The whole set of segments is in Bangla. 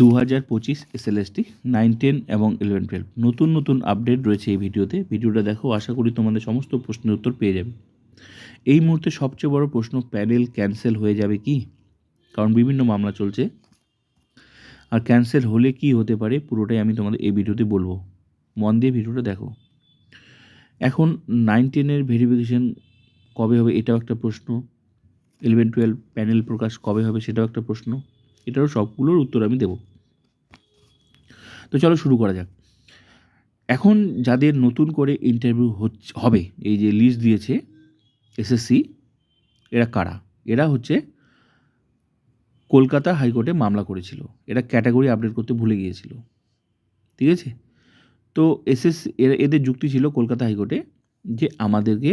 দু হাজার পঁচিশ এসএলএসটি নাইন টেন এবং ইলেভেন টুয়েলভ নতুন নতুন আপডেট রয়েছে এই ভিডিওতে। ভিডিওটা দেখো, আশা করি তোমাদের সমস্ত প্রশ্নের উত্তর পেয়ে যাবে। এই মুহূর্তে সবচেয়ে বড় প্রশ্ন প্যানেল ক্যান্সেল হয়ে যাবে কি? কারণ বিভিন্ন মামলা চলছে। আর ক্যান্সেল হলে কি হতে পারে, পুরোটাই আমি তোমাদের এই ভিডিওতে বলব। মন দিয়ে ভিডিওটা দেখো। এখন নাইন টেনের ভেরিফিকেশন কবে হবে, এটাও একটা প্রশ্ন। ইলেভেন টুয়েলভ প্যানেল প্রকাশ কবে হবে, সেটাও একটা প্রশ্ন। এটারও সবগুলোর উত্তর আমি দেব। তো চলো শুরু করা যাক। এখন যাদের নতুন করে ইন্টারভিউ হচ্ছে, হবে, এই যে লিস্ট দিয়েছে এসএসসি এরা কারা? এরা হচ্ছে কলকাতা হাইকোর্টে মামলা করেছিল। এরা ক্যাটাগরি আপডেট করতে ভুলে গিয়েছিল। ঠিক আছে? তো এসএস এদের যুক্তি ছিল কলকাতা হাইকোর্টে যে আমাদেরকে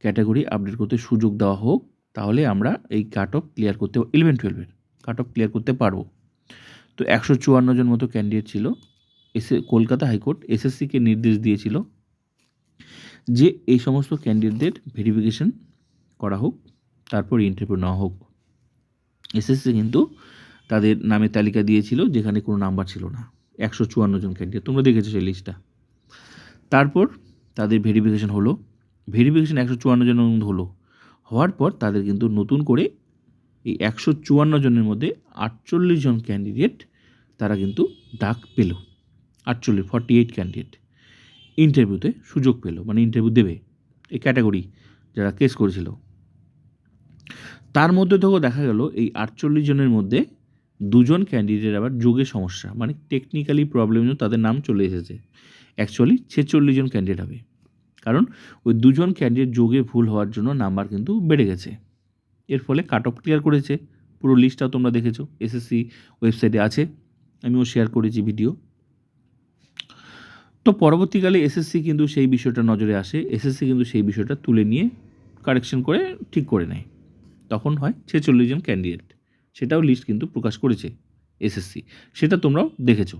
ক্যাটাগরি আপডেট করতে সুযোগ দেওয়া হোক, তাহলে আমরা এই কাট অফ ক্লিয়ার করতে ইলেভেন টুয়েলভের কাট অফ ক্লিয়ার করতে পারব। তো একশো চুয়ান্ন জন মতো ক্যান্ডিডেট ছিল। এসে কলকাতা হাইকোর্ট এসএসসিকে নির্দেশ দিয়েছিল যে এই সমস্ত ক্যান্ডিডেটদের ভেরিফিকেশন করা হোক, তারপর ইন্টারভিউ নেওয়া হোক। এসএসসি কিন্তু তাদের নামের তালিকা দিয়েছিল যেখানে কোনো নাম্বার ছিল না। একশো চুয়ান্ন জন ক্যান্ডিডেট তোমরা দেখেছ সেই লিস্টটা তারপর তাদের ভেরিফিকেশন হলো। ভেরিফিকেশন একশো চুয়ান্ন মধ্যে হলো। হওয়ার পর তাদের কিন্তু নতুন করে এই একশো চুয়ান্ন জনের মধ্যে আটচল্লিশ জন ক্যান্ডিডেট তারা কিন্তু ডাক পেল। আটচল্লিশ ফর্টি এইট ক্যান্ডিডেট ইন্টারভিউতে সুযোগ পেল মানে ইন্টারভিউ দেবে এই ক্যাটাগরি যারা কেস করেছিল। তার মধ্যে থেকেও দেখা গেল এই আটচল্লিশ জনের মধ্যে দুজন ক্যান্ডিডেট আবার যোগে সমস্যা মানে টেকনিক্যালি প্রবলেম জন্য তাদের নাম চলে এসেছে। অ্যাকচুয়ালি ছেচল্লিশ জন ক্যান্ডিডেট হবে। কারণ ওই দুজন ক্যান্ডিডেট যোগে ভুল হওয়ার জন্য নাম্বার কিন্তু বেড়ে গেছে। এর ফলে কাট অফ ক্লিয়ার করেছে। পুরো লিস্টটাও তোমরা দেখেছ। এসএসসি ওয়েবসাইটে আছে। আমিও শেয়ার করেছি ভিডিও তো পরবর্তীকালে এসএসসি কিন্তু সেই বিষয়টা নজরে আসে। এসএসসি কিন্তু সেই বিষয়টা তুলে নিয়ে কারেকশন করে ঠিক করে নেয়। তখন হয় ছেচল্লিশ জন ক্যান্ডিডেট সেটাও লিস্ট কিন্তু প্রকাশ করেছে এসএসসি সেটা তোমরাও দেখেছ।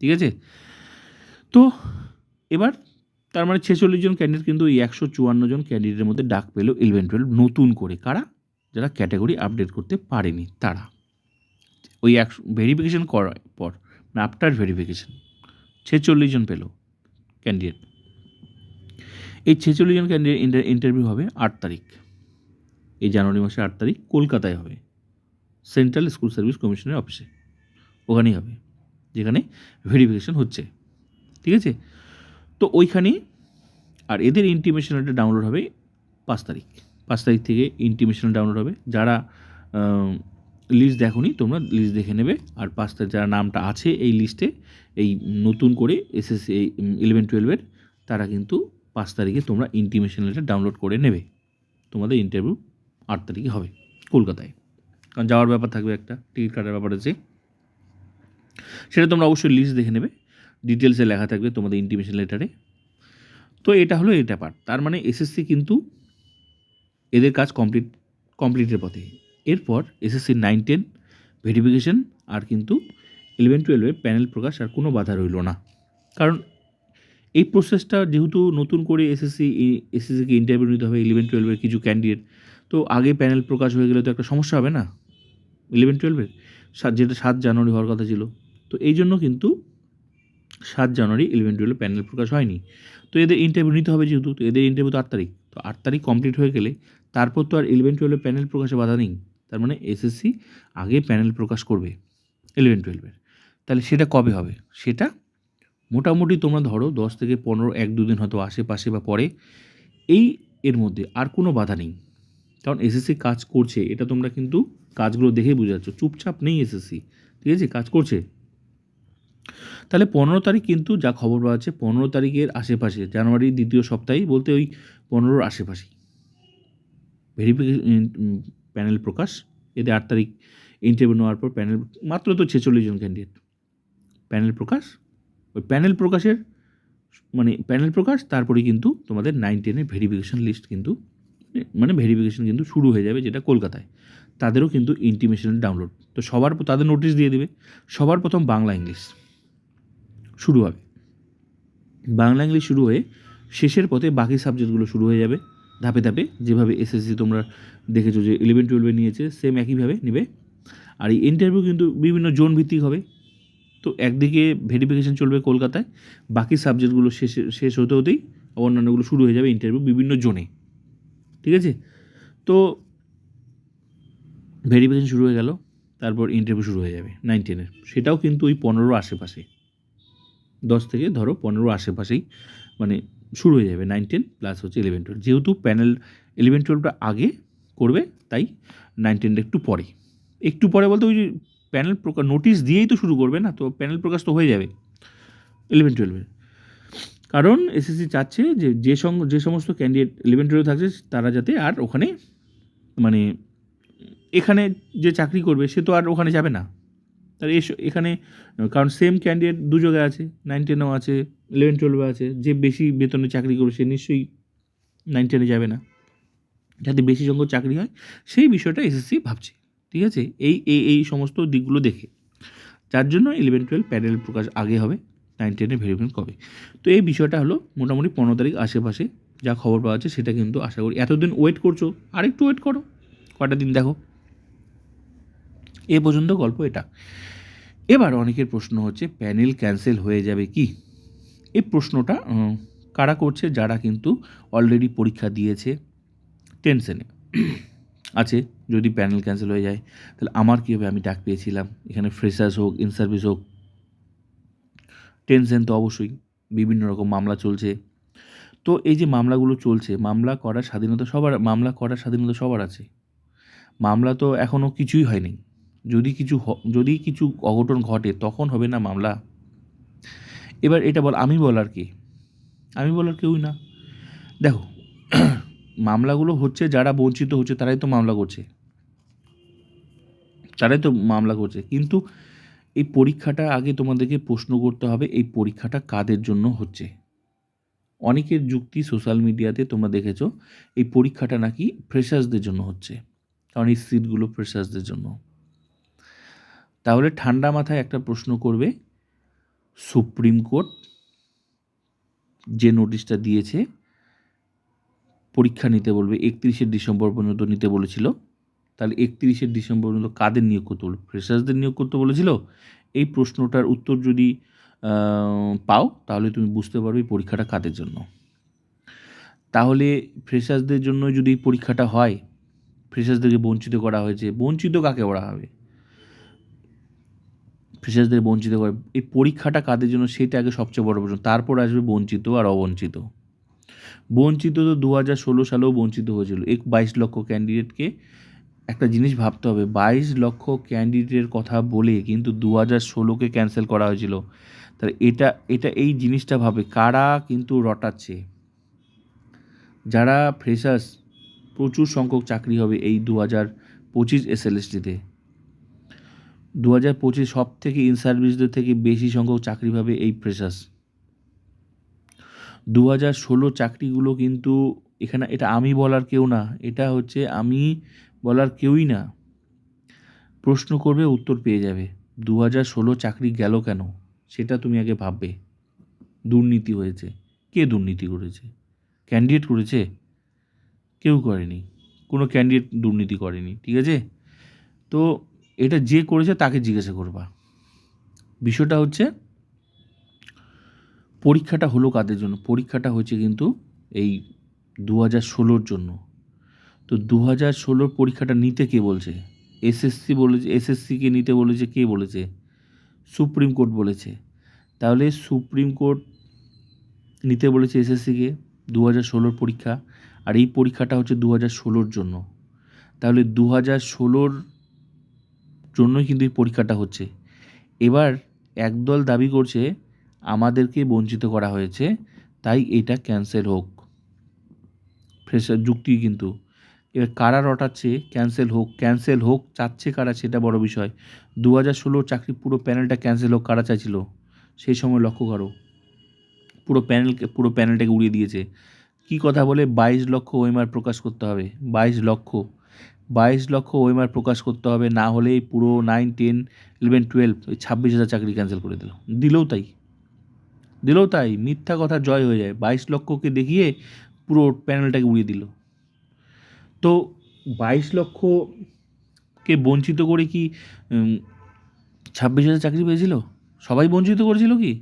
ঠিক আছে? তো এবার তার মানে ছেচল্লিশ জন ক্যান্ডিডেট কিন্তু এই একশো চুয়ান্ন জন ক্যান্ডিডেটের মধ্যে ডাক পেল ইলেভেন টুয়েলভ নতুন করে। কারা? যারা ক্যাটাগরি আপডেট করতে পারেনি তারা। ওই এক ভেরিফিকেশান করার পর মানে আফটার ভেরিফিকেশান ছেচল্লিশ জন পেল ক্যান্ডিডেট এই ছেচল্লিশ জন ক্যান্ডিডেট ইন্টারভিউ হবে আট তারিখ। এই জানুয়ারি মাসের আট তারিখ কলকাতায় হবে সেন্ট্রাল স্কুল সার্ভিস কমিশনের অফিসে ওখানেই হবে, যেখানে ভেরিফিকেশন হচ্ছে। ঠিক আছে? তো ওইখানে আর এদের ইন্টিমেশন ডাউনলোড হবে পাঁচ তারিখ। পাঁচ তারিখ থেকে ইন্টিমেশন ডাউনলোড হবে। যারা লিস্ট দেখোনি, তোমরা লিস্ট দেখে নেবে। আর পাঁচ তারিখ যারা নামটা আছে এই লিস্টে এই নতুন করে এসএসসি এই ইলেভেন টুয়েলভের তারা কিন্তু পাঁচ তারিখে তোমরা ইন্টিমেশন লেটার ডাউনলোড করে নেবে। তোমাদের ইন্টারভিউ আট তারিখে হবে কলকাতায়। কারণ যাওয়ার ব্যাপার থাকবে একটা টিকিট কাটার ব্যাপার আছে। সেটা তোমরা অবশ্যই লিস্ট দেখে নেবে। ডিটেলসে লেখা থাকবে তোমাদের ইন্টিমেশন লেটারে তো এটা হলো এটা পার্ট তার মানে এসএসসি কিন্তু এদের কাজ কমপ্লিট কমপ্লিটের পথে। এরপর এসএসসি নাইন টেন ভেরিফিকেশন আর কিন্তু ইলেভেন টুয়েলভে প্যানেল প্রকাশ আর কোনো বাধা রইল না। কারণ এই প্রসেসটা যেহেতু নতুন করে এসএসসি এসএসসিকে ইন্টারভিউ নিতে হবে ইলেভেন টুয়েলভের কিছু ক্যান্ডিডেট তো আগে প্যানেল প্রকাশ হয়ে গেলে তো একটা সমস্যা হবে না? ইলেভেন টুয়েলভের সাত, যেটা সাত জানুয়ারি হওয়ার কথা ছিল। তো এই জন্য কিন্তু সাত জানুয়ারি ইলেভেন টুয়েলভে প্যানেল প্রকাশ হয়নি। তো এদের ইন্টারভিউ নিতে হবে যেহেতু, তো এদের ইন্টারভিউ তো আট তারিখ। তো আট তারিখ কমপ্লিট হয়ে গেলে তারপর তো আর ইলেভেন টুয়েলভে প্যানেল প্রকাশে বাধা নেই। তার মানে এসএসসি আগে প্যানেল প্রকাশ করবে ইলেভেন টুয়েলভের তাহলে সেটা কবে হবে? সেটা মোটামুটি তোমরা ধরো দশ থেকে পনেরো, এক, দুদিন হয়তো আশেপাশে বা পরে। এই এর মধ্যে আর কোনো বাধা নেই। কারণ এসএসসি কাজ করছে, এটা তোমরা কিন্তু কাজগুলো দেখেই বুঝে যাচ্ছ। চুপচাপ নেই এসএসসি ঠিক আছে? কাজ করছে। তাহলে পনেরো তারিখ কিন্তু যা খবর পাওয়া যাচ্ছে, পনেরো তারিখের আশেপাশে, জানুয়ারির দ্বিতীয় সপ্তাহেই বলতে ওই পনেরোর আশেপাশেই। ভেরিফিকেশন প্যানেল প্রকাশ। এতে আট তারিখ ইন্টারভিউ নেওয়ার পর প্যানেল মাত্র তো ছেচল্লিশ জন ক্যান্ডিডেট প্যানেল প্রকাশ, ওই প্যানেল প্রকাশের মানে প্যানেল প্রকাশ তারপরে কিন্তু তোমাদের নাইন টেনের ভেরিফিকেশন লিস্ট কিন্তু মানে ভেরিফিকেশন কিন্তু শুরু হয়ে যাবে যেটা কলকাতায়। তাদেরও কিন্তু ইন্টিমেশন ডাউনলোড তো সবার তাদের নোটিশ দিয়ে দেবে। সবার প্রথম বাংলা ইংলিশ শুরু হবে। বাংলা ইংলিশ শুরু হয়ে শেষের পথে বাকি সাবজেক্টগুলো শুরু হয়ে যাবে। ধাপে ধাপে যেভাবে এসএসসি তোমরা দেখেছ যে ইলেভেন টুয়েলভে নিয়েছে সেম একইভাবে নেবে। আর এই ইন্টারভিউ কিন্তু বিভিন্ন জোন ভিত্তিক হবে। তো একদিকে ভেরিফিকেশান চলবে কলকাতায়, বাকি সাবজেক্টগুলো শেষ শেষ হতে হতেই অন্যান্যগুলো শুরু হয়ে যাবে ইন্টারভিউ বিভিন্ন জোনে ঠিক আছে? তো ভেরিফিকেশান শুরু হয়ে গেল, তারপর ইন্টারভিউ শুরু হয়ে যাবে নাইন টেনের সেটাও কিন্তু ওই পনেরো আশেপাশে। দশ থেকে ধরো পনেরো আশেপাশেই। মানে শুরু হয়ে যাবে নাইন টেন প্লাস হচ্ছে ইলেভেন টুয়েলভ যেহেতু প্যানেল ইলেভেন টুয়েলভটা আগে করবে, তাই নাইন টেনটা একটু পরে। একটু পরে বলতে ওই প্যানেল প্রকাশ নোটিশ দিয়েই তো শুরু করবে না, তো প্যানেল প্রকাশ তো হয়ে যাবে ইলেভেন টুয়েলভের কারণ এসএসসি চাচ্ছে যে যে সঙ্গ যে সমস্ত ক্যান্ডিডেট ইলেভেন টুয়েলভ থাকছে, তারা যাতে আর ওখানে মানে এখানে যে চাকরি করবে, সে তো আর ওখানে যাবে না। তাহলে এস, এখানে কারণ সেম ক্যান্ডিডেট দু জায়গায় আছে নাইন টেনেও আছে ইলেভেন টুয়েলভে আছে, যে বেশি বেতনে চাকরি করবে সে নিশ্চয়ই নাইন টেনে যাবে না। যাতে বেশি সংখ্যক চাকরি হয়, সেই বিষয়টা এসএসসি ভাবছে, ঠিক আছে? এই এই এই সমস্ত দিকগুলো দেখে। যার জন্য ইলেভেন টুয়েলভ প্যানেল প্রকাশ আগে হবে নাইন টেনের ভেরিফিকেশন কবে? তো এই বিষয়টা হলো মোটামুটি পনেরো তারিখ আশেপাশে যা খবর পাওয়া যাচ্ছে, সেটা কিন্তু আশা করি এতদিন ওয়েট করছ, আরেকটু ওয়েট করো, কটা দিন দেখো। এ পর্যন্ত গল্প এটা। এবার অনেকের প্রশ্ন হচ্ছে, প্যানেল ক্যান্সেল হয়ে যাবে কি? এই প্রশ্নটা কারা করছে? যারা কিন্তু অলরেডি পরীক্ষা দিয়েছে টেনশনে আছে, যদি প্যানেল ক্যান্সেল হয়ে যায়, তাহলে আমার কী হবে? আমি ডাক পেয়েছিলাম। এখানে ফ্রেশার্স হোক ইন সার্ভিস হোক টেনশন তো অবশ্যই বিভিন্ন রকম মামলা চলছে। তো এই যে মামলাগুলো চলছে, মামলা করার স্বাধীনতা সবার, মামলা করার স্বাধীনতা সবার আছে। মামলা তো এখনও কিছুই হয়নি। যদি কিছু যদি কিছু অঘটন ঘটে, তখন হবে না মামলা। এবার এটা বল, আমি বলার কি? আমি বলার কেউই না। দেখো, মামলাগুলো হচ্ছে, যারা বঞ্চিত হচ্ছে, তারাই তো মামলা করছে। তারাই তো মামলা করছে। কিন্তু এই পরীক্ষাটা আগে তোমাদেরকে প্রশ্ন করতে হবে, এই পরীক্ষাটা কাদের জন্য হচ্ছে? অনেকের যুক্তি সোশ্যাল মিডিয়াতে তোমরা দেখেছ, এই পরীক্ষাটা নাকি ফ্রেশার্সদের জন্য হচ্ছে। কারণ এই সিটগুলো ফ্রেশার্সদের জন্য। তাহলে ঠান্ডা মাথায় একটা প্রশ্ন করবে, সুপ্রিম কোর্ট যে নোটিশটা দিয়েছে, পরীক্ষা নিতে বলবে, একত্রিশে ডিসেম্বর পর্যন্ত নিতে বলেছিল। তাহলে একত্রিশে ডিসেম্বর পর্যন্ত কাদের নিয়োগ করতে বলবে? ফ্রেশার্সদের নিয়োগ করতে বলেছিল? এই প্রশ্নটার উত্তর যদি পাও, তাহলে তুমি বুঝতে পারবে পরীক্ষাটা কাদের জন্য। তাহলে ফ্রেশার্সদের জন্য যদি পরীক্ষাটা হয়, ফ্রেশার্সদেরকে বঞ্চিত করা হয়েছে, বঞ্চিত কাকে করা হবে? ফ্রেশার্সদের বঞ্চিত করে। এই পরীক্ষাটা কাদের জন্য সেটা আগে সবচেয়ে বড় প্রশ্ন। তারপর আসবে বঞ্চিত আর অবঞ্চিত। বঞ্চিত তো দু হাজার ষোলো সালেও বঞ্চিত হয়েছিল। এক বাইশ লক্ষ ক্যান্ডিডেটকে একটা জিনিস ভাবতে হবে। বাইশ লক্ষ ক্যান্ডিডেটের কথা বলে কিন্তু দু হাজার ষোলোকে ক্যান্সেল করা হয়েছিল। তাহলে এটা এটা এই জিনিসটা ভাবে কারা কিন্তু রটাচ্ছে। যারা ফ্রেশার্স প্রচুর সংখ্যক চাকরি হবে এই দু হাজার পঁচিশ এসএলএসটিতে। দু হাজার পঁচিশ সব থেকে ইন সার্ভিসদের থেকে বেশি সংখ্যক চাকরি পাবে এই ফ্রেশার্স দু হাজার ষোলো চাকরিগুলো কিন্তু এখানে, এটা আমি বলার কেউ না, এটা হচ্ছে আমি বলার কেউই না। প্রশ্ন করবে, উত্তর পেয়ে যাবে দু হাজার ষোলো চাকরি গেল কেন? সেটা তুমি আগে ভাববে। দুর্নীতি হয়েছে। কে দুর্নীতি করেছে? ক্যান্ডিডেট করেছে? কেউ করেনি। কোনো ক্যান্ডিডেট দুর্নীতি করেনি, ঠিক আছে? তো এটা যে করেছে তাকে জিজ্ঞাসা করবা। বিষয়টা হচ্ছে, পরীক্ষাটা হলো কাদের জন্য? পরীক্ষাটা হয়েছে কিন্তু এই দু হাজার ষোলোর জন্য। তো দু হাজার ষোলোর পরীক্ষাটা নিতে কে বলছে? এসএসসি বলেছে এসএসসিকে নিতে বলেছে, কে বলেছে? সুপ্রিম কোর্ট বলেছে। তাহলে সুপ্রিম কোর্ট নিতে বলেছে এসএসসিকে দু হাজার ষোলোর পরীক্ষা, আর এই পরীক্ষাটা হচ্ছে দু হাজার ষোলোর জন্য। তাহলে দু হাজার ষোলোর জন্যই কিন্তু এই পরীক্ষাটা হচ্ছে। এবার একদল দাবি করছে, আমাদেরকে বঞ্চিত করা হয়েছে, তাই এটা ক্যান্সেল হোক। ফ্রেশার যুক্তি কিন্তু। এবার কারা রটাচ্ছে ক্যান্সেল হোক ক্যান্সেল হোক, চাচ্ছে কারা সেটা বড় বিষয়। দু হাজার ষোলোর চাকরি পুরো প্যানেলটা ক্যান্সেল হোক, কারা চাইছিল? সেই সময় লক্ষ্য করো। পুরো প্যানেলকে পুরো প্যানেলটাকে উড়িয়ে দিয়েছে। কি কথা বলে? বাইশ লক্ষ ওএমআর প্রকাশ করতে হবে। বাইশ লক্ষ। বাইশ লক্ষ ওএমআর প্রকাশ করতে হবে, না হলে পুরো নাইন টেন ইলেভেন টুয়েলভ ওই ছাব্বিশ হাজার চাকরি ক্যান্সেল করে দিল। দিলেও তাই। দিলেও তাই। মিথ্যা কথা জয় হয়ে যায়। বাইশ লক্ষকে দেখিয়ে পুরো প্যানেলটাকে উড়িয়ে দিল। তো বাইশ লক্ষকে বঞ্চিত করে কি ছাব্বিশ হাজার চাকরি পেয়েছিল? সবাই বঞ্চিত করেছিল কি?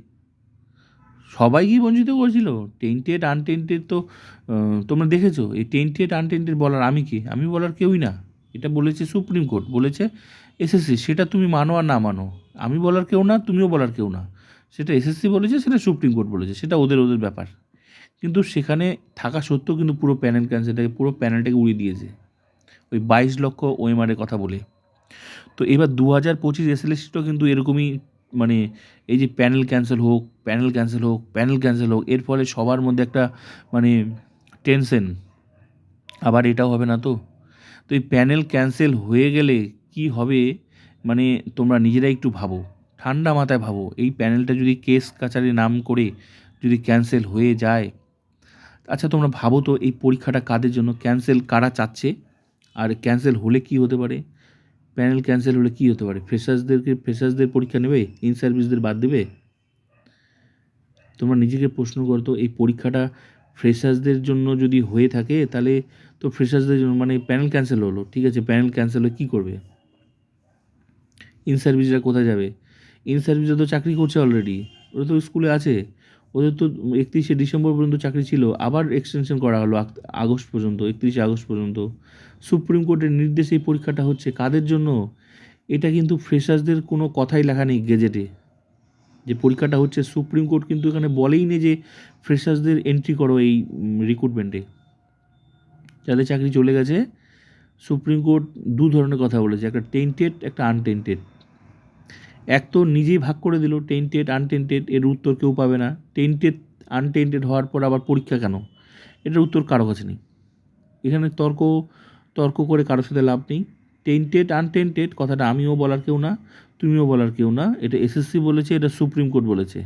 সবাই কি বঞ্চিত করেছিল। টেন্টেড আনটেন্টেড তো তোমরা দেখেছ? এই টেন্টেড আনটেন্টেড বলার আমি কি? আমি বলার কেউই না। এটা বলেছে সুপ্রিম কোর্ট, বলেছে এসএসসি সেটা তুমি মানো আর না মানো। আমি বলার কেউ না, তুমিও বলার কেউ না। সেটা এসএসসি বলেছে, সেটা সুপ্রিম কোর্ট বলেছে, সেটা ওদের ওদের ব্যাপার। কিন্তু সেখানে থাকা সত্ত্বেও কিন্তু পুরো প্যানেল ক্যান্সেলটাকে পুরো প্যানেলটাকে উড়িয়ে দিয়েছে। ওই বাইশ লক্ষ ওএমআরের কথা বলে। তো এবার দু হাজার পঁচিশ এসএলএসিটাও কিন্তু এরকমই মানে এই যে প্যানেল ক্যান্সেল হোক প্যানেল ক্যান্সেল হোক প্যানেল ক্যান্সেল হোক, এর ফলে সবার মধ্যে একটা মানে টেনশন আবার এটাও হবে না তো? তো এই প্যানেল ক্যান্সেল হয়ে গেলে কি হবে? মানে তোমরা নিজেরাই একটু ভাবো, ঠান্ডা মাথায় ভাবো। এই প্যানেলটা যদি কেস কাছারি নাম করে যদি ক্যান্সেল হয়ে যায় আচ্ছা তোমরা ভাবো তো এই পরীক্ষাটা কাদের জন্য? ক্যান্সেল কারা চাচ্ছে? আর ক্যান্সেল হলে কি হতে পারে? প্যানেল ক্যান্সেল হলে কী হতে পারে? ফ্রেশার্সদেরকে ফ্রেশার্সদের পরীক্ষা নেবে? ইন সার্ভিসদের বাদ দেবে? তোমরা নিজেকে প্রশ্ন করো তো, এই পরীক্ষাটা ফ্রেশার্সদের জন্য যদি হয়ে থাকে, তাহলে তো ফ্রেশার্সদের জন্য মানে প্যানেল ক্যান্সেল হলো, ঠিক আছে? প্যানেল ক্যান্সেল হলে কী করবে? ইন সার্ভিসরা কোথায় যাবে? ইন সার্ভিসরা তো চাকরি করছে অলরেডি ওরা তো স্কুলে আছে। ওদের তো একত্রিশে ডিসেম্বর পর্যন্ত চাকরি ছিল, আবার এক্সটেনশন করা হলো আগস্ট পর্যন্ত, একত্রিশে আগস্ট পর্যন্ত। সুপ্রিম কোর্টের নির্দেশে এই পরীক্ষাটা হচ্ছে, কাদের জন্য? এটা কিন্তু ফ্রেশার্সদের কোনো কথাই লেখা নেই গেজেটে যে পরীক্ষাটা হচ্ছে, সুপ্রিম কোর্ট কিন্তু এখানে বলেই নেই যে ফ্রেশার্সদের এন্ট্রি করো এই রিক্রুটমেন্টে যাদের চাকরি চলে গেছে, সুপ্রিম কোর্ট দু ধরনের কথা বলেছে, একটা টেন্টেড একটা আনটেন্টেড এক তো নিজেই ভাগ করে দিল টেন্টেড আনটেন্টেড এর উত্তর কেউ পাবে না। টেন্টেড আনটেন্টেড হওয়ার পর আবার পরীক্ষা কেন? এটার উত্তর কারও কাছে নেই। এখানে তর্ক তর্ক করে কারোর সাথে লাভ নেই। টেন্টেড আনটেন্টেড কথাটা আমিও বলার কেউ না, তুমিও বলার কেউ না। এটা এসএসসি বলেছে, এটা সুপ্রিম কোর্ট বলেছে।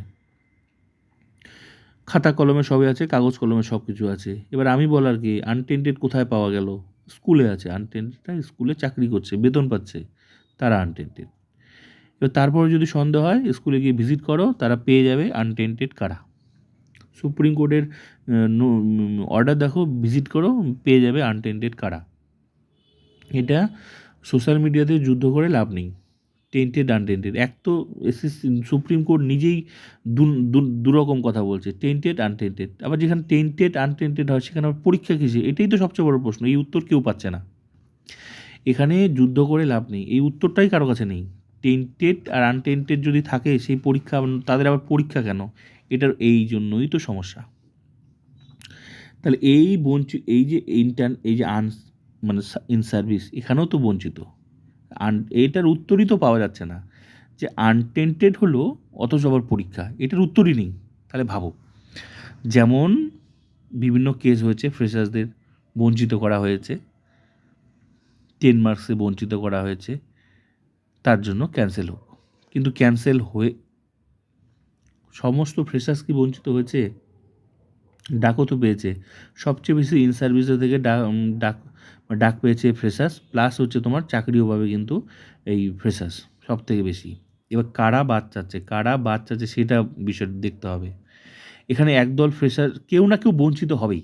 খাতা কলমে সবই আছে, কাগজ কলমে সব কিছু আছে। এবার আমি বলার কি আনটেন্টেড কোথায় পাওয়া গেল? স্কুলে আছে। আনটেন্টেডটা স্কুলে চাকরি করছে, বেতন পাচ্ছে। তারা আনটেন্টেড এবার তারপরে যদি সন্দেহ হয়, স্কুলে গিয়ে ভিজিট করো, তারা পেয়ে যাবে আনটেন্টেড কারা। সুপ্রিম কোর্টের অর্ডার দেখো ভিজিট করো, পেয়ে যাবে আনটেন্টেড কারা। এটা সোশ্যাল মিডিয়াতে যুদ্ধ করে লাভ নেই। টেন্টেড আনটেন্টেড এক তো এসএসসি সুপ্রিম কোর্ট নিজেই দুরকম কথা বলছে টেন্টেড আনটেন্টেড আবার যেখানে টেন্টেড আনটেন্টেড হয়, সেখানে আবার পরীক্ষা কিসে এটাই তো সবচেয়ে বড় প্রশ্ন, এই উত্তর কেউ পাচ্ছে না। এখানে যুদ্ধ করে লাভ নেই, এই উত্তরটাই কারও কাছে নেই। টেন্টেড আর আনটেন্টেড যদি থাকে, সেই পরীক্ষা তাদের আবার পরীক্ষা কেন? এটার এই জন্যই তো সমস্যা। তাহলে এই বঞ্চিত এই যে ইন্টার্ন এই যে আন মানে ইন সার্ভিস এখানেও তো বঞ্চিত। আন, এটার উত্তরই তো পাওয়া যাচ্ছে না। যে আনটেন্টেড হলো, অথচ আবার পরীক্ষা, এটার উত্তরই নেই। তাহলে ভাবো। যেমন বিভিন্ন কেস হয়েছে ফ্রেশার্সদের বঞ্চিত করা হয়েছে টেন মার্কসে বঞ্চিত করা হয়েছে। তার জন্য ক্যান্সেল হোক। কিন্তু ক্যান্সেল হয়ে সমস্ত ফ্রেশার্স কি বঞ্চিত হয়েছে? ডাকও তো পেয়েছে। সবচেয়ে বেশি ইন সার্ভিসের থেকে ডাক ডাক পেয়েছে ফ্রেশার্স প্লাস হচ্ছে তোমার চাকরিও পাবে কিন্তু এই ফ্রেশার্স সব থেকে বেশি। এবার কারা বাদ চাচ্ছে? কারা বাদ চাচ্ছে সেটা বিষয় দেখতে হবে। এখানে একদল ফ্রেশার কেউ না কেউ বঞ্চিত হবেই।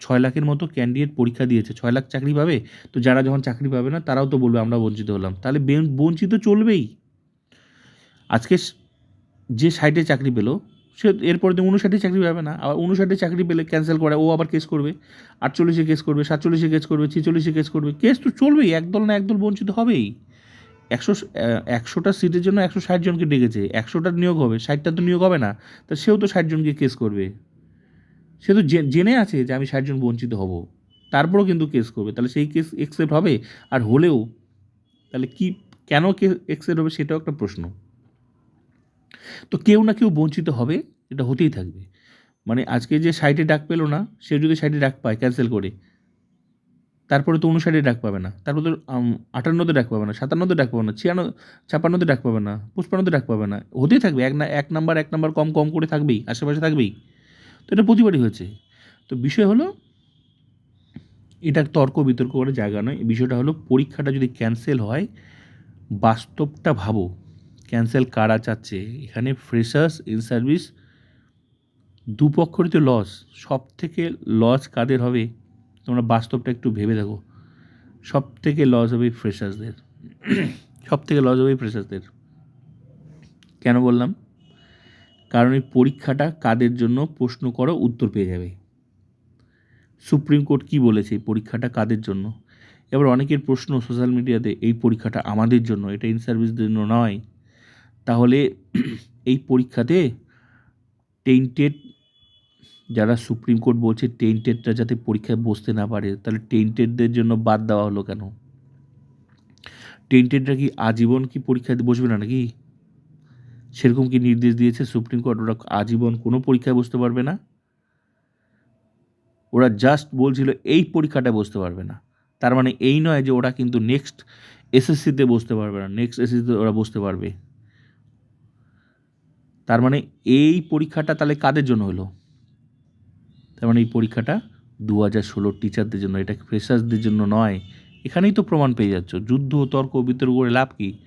ছয় লাখের মতো ক্যান্ডিডেট পরীক্ষা দিয়েছে, ছয় লাখ চাকরি পাবে? তো যারা যখন চাকরি পাবে না, তারাও তো বলবে, আমরা বঞ্চিত হলাম। তাহলে বঞ্চিত চলবেই। আজকে যে সাইটে চাকরি পেল, সে এরপরে তো উনষাটে চাকরি পাবে না। আবার উনষাটে চাকরি পেলে ক্যান্সেল করে, ও আবার কেস করবে। আটচল্লিশে কেস করবে, সাতচল্লিশে কেস করবে, ছেচল্লিশে কেস করবে। কেস তো চলবেই, একদল না একদল বঞ্চিত হবেই। একশো একশোটা সিটের জন্য একশো ষাট জনকে ডেকেছে একশোটা নিয়োগ হবে, ষাটটা তো নিয়োগ হবে না, তা সেও তো ষাট জনকে কেস করবে। সে তো জেনে আছে যে আমি ষাট জন বঞ্চিত হব। তারপরেও কিন্তু কেস করবে। তাহলে সেই কেস একসেপ্ট হবে? আর হলেও, তাহলে কি, কেন কেস একসেপ্ট হবে সেটাও একটা প্রশ্ন। তো কেউ না কেউ বঞ্চিত হবে, এটা হতেই থাকবে। মানে আজকে যে সাইটে ডাক পেল না, সে যদি সাইটে ডাক পায় ক্যান্সেল করে, তারপরে তো উনষাটে ডাক পাবে না। তারপরে তো আটান্নতে ডাক পাবে না, সাতান্নতে ডাক পাবে না, ছিয়ান্ন ছাপান্নতে ডাক পাবে না পুষ্পান্নতে ডাক পাবে না। হতেই থাকবে। এক না, এক নাম্বার এক নাম্বার কম কম করে থাকবেই, আশেপাশে থাকবেই। তো এটা প্রতিবারই হয়েছে। তো বিষয় হলো, এটা তর্ক বিতর্ক করার জায়গা নয়। বিষয়টা হলো, পরীক্ষাটা যদি ক্যান্সেল হয়, বাস্তবটা ভাবো। ক্যান্সেল কারা চাচ্ছে? এখানে ফ্রেশার্স ইন সার্ভিস দুপক্ষরই তো লস সব থেকে লস কাদের হবে? তোমরা বাস্তবটা একটু ভেবে দেখো। সব থেকে লস হবে ফ্রেশার্সদের সব থেকে লস হবে ফ্রেশার্সদের কেন বললাম? কারণ এই পরীক্ষাটা কাদের জন্য? প্রশ্ন করো, উত্তর পেয়ে যাবে। সুপ্রিম কোর্ট কি বলেছে এই পরীক্ষাটা কাদের জন্য? এবার অনেকের প্রশ্ন সোশ্যাল মিডিয়াতে, এই পরীক্ষাটা আমাদের জন্য, এটা ইন সার্ভিসদের জন্য নয়। তাহলে এই পরীক্ষাতে টেন্টেড যারা সুপ্রিম কোর্ট বলছে টেন্টেডরা যাতে পরীক্ষায় বসতে না পারে, তাহলে টেন্টেডদের জন্য বাদ দেওয়া হলো কেন? টেন্টেডরা কি আজীবন কি পরীক্ষায় বসবে না নাকি? সেরকম কি নির্দেশ দিয়েছে সুপ্রিম কোর্ট? ওরা আজীবন কোনো পরীক্ষায় বসতে পারবে না। ওরা জাস্ট বলছিল এই পরীক্ষাটা বসতে পারবে না। তার মানে এই নয় যে ওরা কিন্তু নেক্সট এসএসসিতে বসতে পারবে না। নেক্সট এসএসসিতে ওরা বসতে পারবে। তার মানে এই পরীক্ষাটা তাহলে কাদের জন্য হলো? তার মানে এই পরীক্ষাটা দু হাজার ষোলোর টিচারদের জন্য, এটা ফ্রেশার্সদের জন্য নয়। এখানেই তো প্রমাণ পেয়ে যাচ্ছ। যুদ্ধ, তর্ক, বিতর্ক করে লাভ কি?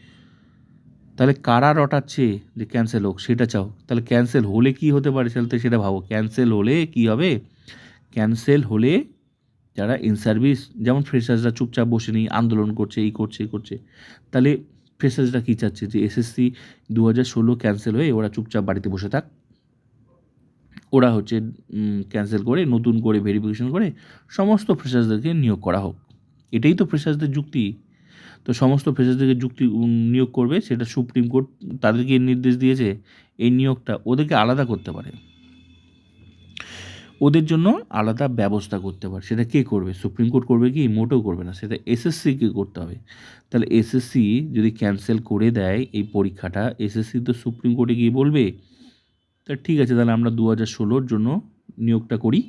তাহলে কারা রটাচ্ছে যে ক্যান্সেল হোক, সেটা চাও। তাহলে ক্যান্সেল হলে কি হতে পারে তাহলে সেটা ভাবো। ক্যান্সেল হলে কি হবে? ক্যান্সেল হলে যারা ইন সার্ভিস যেমন ফ্রেশার্সরা চুপচাপ বসে নেই, আন্দোলন করছে, এই করছে এই করছে, তাহলে ফ্রেশার্সরা কী চাচ্ছে? যে এসএসসি দু হাজার ষোলো ক্যান্সেল হয়ে ওরা চুপচাপ বাড়িতে বসে থাক। ওরা হচ্ছে ক্যান্সেল করে, নতুন করে ভেরিফিকেশন করে, সমস্ত ফ্রেশার্সদেরকে নিয়োগ করা হোক। এটাই তো ফ্রেশার্সদের যুক্তি। তো সমস্ত ফ্রেশার্সদেরকে যুক্তি নিয়োগ করবে, সেটা সুপ্রিম কোর্ট তাদেরকে নির্দেশ দিয়েছে, এই নিয়োগটা ওদেরকে আলাদা করতে পারে। ওদের জন্য আলাদা ব্যবস্থা করতে পারে। সেটা কে করবে? সুপ্রিম কোর্ট করবে কি? মোটেও করবে না। সেটা এসএসসিকে করতে হবে। তাহলে এসএসসি যদি ক্যান্সেল করে দেয় এই পরীক্ষাটা, এসএসসি তো সুপ্রিম কোর্টে গিয়ে বলবে, তা ঠিক আছে, তাহলে আমরা দু হাজার ষোলোর জন্য নিয়োগটা করি।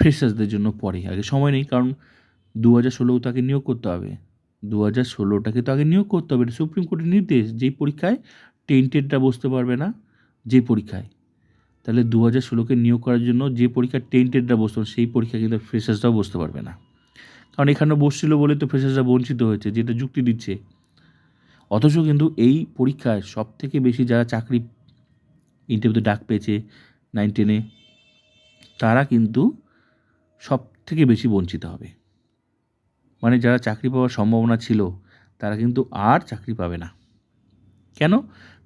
ফ্রেশার্সদের জন্য পরে, আগে সময় নেই, কারণ দু হাজার ষোলোও তাকে নিয়োগ করতে হবে। দু হাজার ষোলোটাকে তো আগে নিয়োগ করতে হবে। এটা সুপ্রিম কোর্টের নির্দেশ। যেই পরীক্ষায় টেন্টেডরা বসতে পারবে না, যে পরীক্ষায়। তাহলে দু হাজার ষোলোকে নিয়োগ করার জন্য যে পরীক্ষা টেন্টেডরা বসতো সেই পরীক্ষা কিন্তু ফ্রেশার্সরাও বসতে পারবে না। কারণ এখানে বসছিল বলে তো ফ্রেশার্সরা বঞ্চিত হয়েছে, যেটা যুক্তি দিচ্ছে। অথচ কিন্তু এই পরীক্ষায় সব থেকে বেশি যারা চাকরি ইন্টারভিউতে ডাক পেয়েছে নাইন টেনে তারা কিন্তু সব থেকে বেশি বঞ্চিত হবে। মানে যারা চাকরি পাওয়ার সম্ভাবনা ছিল, তারা কিন্তু আর চাকরি পাবে না। কেন?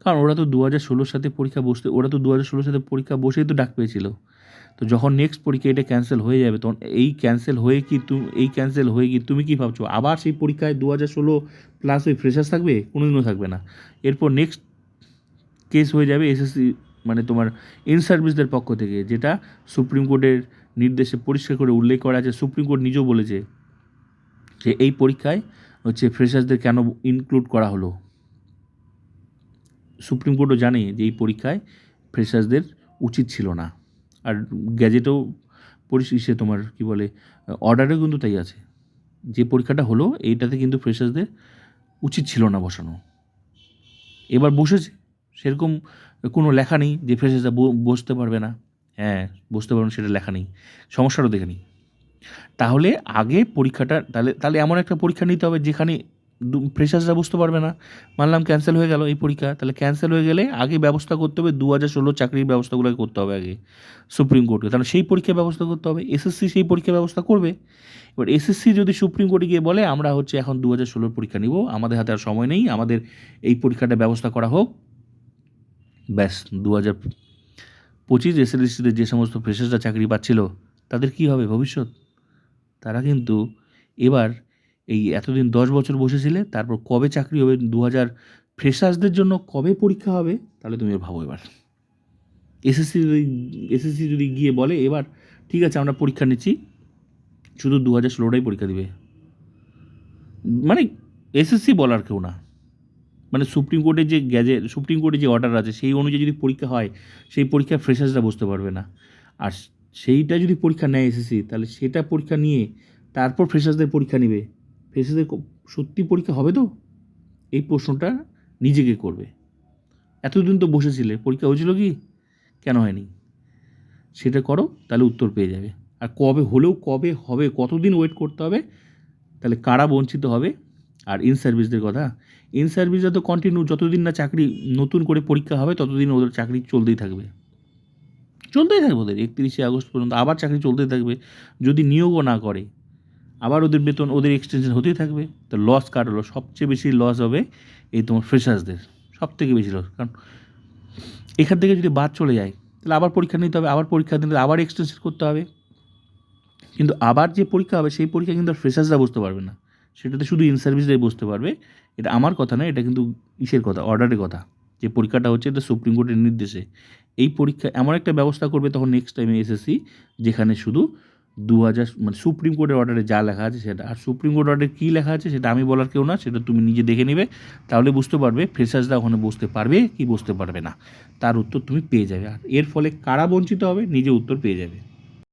কারণ ওরা তো দু হাজার ষোলোর সাথে পরীক্ষা বসতে, ওরা তো দু হাজার ষোলোর সাথে পরীক্ষা বসেই তো ডাক পেয়েছিল। তো যখন নেক্সট পরীক্ষা এটা ক্যান্সেল হয়ে যাবে, তখন এই ক্যান্সেল হয়ে কি তুমি এই ক্যান্সেল হয়ে কি তুমি কি ভাবছ? আবার সেই পরীক্ষায় দু হাজার ষোলো প্লাস ওই ফ্রেশার্স থাকবে? কোনোদিনও থাকবে না। এরপর নেক্সট কেস হয়ে যাবে এসএসসি মানে তোমার ইন সার্ভিসদের পক্ষ থেকে, যেটা সুপ্রিম কোর্টের নির্দেশে পরিষ্কার করে উল্লেখ করা আছে। সুপ্রিম কোর্ট নিজেও বলেছে যে এই পরীক্ষায় হচ্ছে ফ্রেশার্সদের কেন ইনক্লুড করা হলো? সুপ্রিম কোর্টও জানে যে এই পরীক্ষায় ফ্রেশার্সদের উচিত ছিল না। আর গ্যাজেটেও পরিশেষে তোমার কি বলে, অর্ডারেও কিন্তু তাই আছে। যে পরীক্ষাটা হলো, এইটাতে কিন্তু ফ্রেশার্সদের উচিত ছিল না বসানো। এবার বসেছে। সেরকম কোনো লেখা নেই যে ফ্রেশার্সরা বসতে পারবে না। হ্যাঁ বসতে পারবে না, সেটা লেখা নেই। সমস্যাটাও দেখে নিই। তাহলে আগে পরীক্ষাটা, তাহলে তাহলে এমন একটা পরীক্ষা নিতে হবে যেখানে ফ্রেশার্সরা বুঝতে পারবে না। মানলাম ক্যান্সেল হয়ে গেল এই পরীক্ষা, তাহলে ক্যান্সেল হয়ে গেলে আগে ব্যবস্থা করতে হবে দু হাজার ষোলো চাকরির ব্যবস্থাগুলোকে করতে হবে আগে সুপ্রিম কোর্টকে তাহলে সেই পরীক্ষার ব্যবস্থা করতে হবে এসএসসি সেই পরীক্ষার ব্যবস্থা করবে। এবার এসএসসি যদি সুপ্রিম কোর্টে গিয়ে বলে, আমরা হচ্ছে এখন দু হাজার ষোলোর পরীক্ষা নিব, আমাদের হাতে আর সময় নেই, আমাদের এই পরীক্ষাটা ব্যবস্থা করা হোক। ব্যাস দু হাজার পঁচিশ এসএলসিতে যে সমস্ত ফ্রেশার্সরা চাকরি পাচ্ছিল, তাদের কি হবে ভবিষ্যৎ? তারা কিন্তু এবার এই এতদিন দশ বছর বসেছিলে, তারপর কবে চাকরি হবে দু হাজার ফ্রেশার্সদের জন্য কবে পরীক্ষা হবে, তাহলে তুমি ভাবো এবার। এসএসসি যদি এসএসসি যদি গিয়ে বলে, এবার ঠিক আছে, আমরা পরীক্ষা নিচ্ছি। শুধু দু হাজার ষোলোটাই পরীক্ষা দিবে। মানে এসএসসি বলার কেউ না। মানে সুপ্রিম কোর্টের যে গ্যাজেট সুপ্রিম কোর্টের যে অর্ডার আছে, সেই অনুযায়ী যদি পরীক্ষা হয়, সেই পরীক্ষায় ফ্রেশার্সরা বসতে পারবে না। আর সেইটা যদি পরীক্ষা নেয় এসএসসি তাহলে সেটা পরীক্ষা নিয়ে তারপর ফ্রেশার্সদের পরীক্ষা নেবে। ফ্রেশার্সদের সত্যি পরীক্ষা হবে তো? এই প্রশ্নটা নিজেকে করবে। এতদিন তো বসেছিলে, পরীক্ষা হয়েছিল কি? কেন হয়নি? সেটা করো, তাহলে উত্তর পেয়ে যাবে। আর কবে হলেও কবে হবে, কতদিন ওয়েট করতে হবে, তাহলে কারা বঞ্চিত হবে? আর ইন সার্ভিসদের কথা ইন সার্ভিসরা তো কন্টিনিউ যতদিন না চাকরি নতুন করে পরীক্ষা হবে, ততদিন ওদের চাকরি চলতেই থাকবে। চলতেই থাকবে ওদের, একত্রিশে আগস্ট পর্যন্ত আবার চাকরি চলতেই থাকবে, যদি নিয়োগও না করে, আবার ওদের বেতন, ওদের এক্সটেনশন হতেই থাকবে, তো লস কার হলো সবচেয়ে বেশি লস হবে এই তোমার ফ্রেশার্সদের সব থেকে বেশি লস কারণ এখান থেকে যদি বাদ চলে যায়, তাহলে আবার পরীক্ষা নিতে হবে, আবার পরীক্ষা দিতে আবার এক্সটেনশন করতে হবে, কিন্তু আবার যে পরীক্ষা হবে, সেই পরীক্ষা কিন্তু আর ফ্রেশার্সরা বসতে পারবে না, সেটাতে শুধু ইন সার্ভিসরাই বসতে পারবে, এটা আমার কথা না এটা কিন্তু ইসের কথা অর্ডারের কথা। যে পরীক্ষাটা হচ্ছে এটা সুপ্রিম কোর্টের নির্দেশে। এই পরীক্ষা এমন একটা ব্যবস্থা করবে তখন নেক্সট টাইমে এসএসসি যেখানে শুধু দু হাজার মানে সুপ্রিম কোর্টের অর্ডারে যা লেখা আছে সেটা। আর সুপ্রিম কোর্ট অর্ডারে কী লেখা আছে সেটা আমি বলার কেউ না, সেটা তুমি নিজে দেখে নেবে। তাহলে বুঝতে পারবে ফ্রেশার্সরা ওখানে বসতে পারবে কি বসতে পারবে না। তার উত্তর তুমি পেয়ে যাবে। আর এর ফলে কারা বঞ্চিত হবে? নিজে উত্তর পেয়ে যাবে।